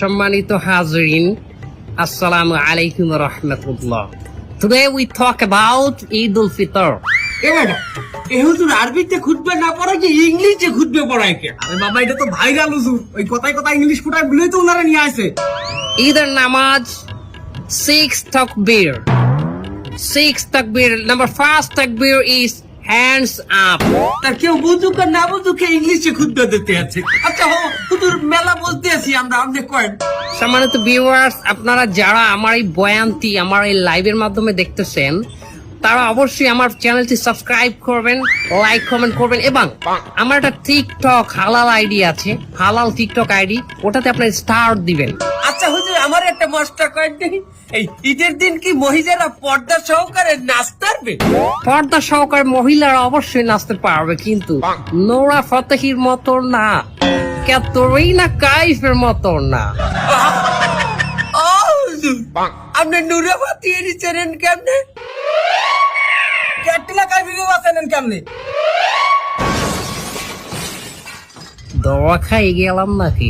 সম্মানিত হাজরিন আসসালামু আলাইকুম রহমতুল্লাহ Today we talk about Eid al-Fitr. এ ম্যাডাম এ হুজুর আরবিতে খুঁজবে না পড়ায় কি ইংলিশে খুঁজবে পড়ায় কে আরে বাবা এটা তো ভাইরাল হুজুর ওই কথায় কথা ইংলিশ ফুটায় বলেই তো ওনারা নিয়ে আসে ঈদের নামাজ six takbir. Six takbir. Number first takbir is hands up. তার কেউ বুঝুক আর না বুঝুক ইংলিশে খুঁজবে দিতে আছে আচ্ছা হুজুর মেলা বলতে আছি আমরা আপনি কয়েন সম্মানিত ভিউয়ার্স আপনারা যারা আমার এই বয়ানটি আমার এই লাইভের মাধ্যমে দেখতেছেন তারা অবশ্যই আমার চ্যানেলটি সাবস্ক্রাইব করবেন লাইক কমেন্ট করবেন এবং আমার একটা টিকটক হালাল আইডি আছে হালাল টিকটক আইডি ওটাতে আপনার স্টার দিবেন। আচ্ছা হুজুর আমার একটা মাস্টার কয়েন দেখি। এই ঈদের দিন কি মহিলারা পর্দা সহকারে নাচতে পারবে? পর্দা সহকারে মহিলারা অবশ্যই নাচতে পারবে কিন্তু নোরা ফতেহির মতো না। ক্যাতরিনা কাইফের মতো না। আপনি নুরাবাতি এর চেনেন কেমনে? ক্যাটরিনা কাইফিকে বাঁচানেন কেমনে? দোয়া খাই গেলাম নাকি?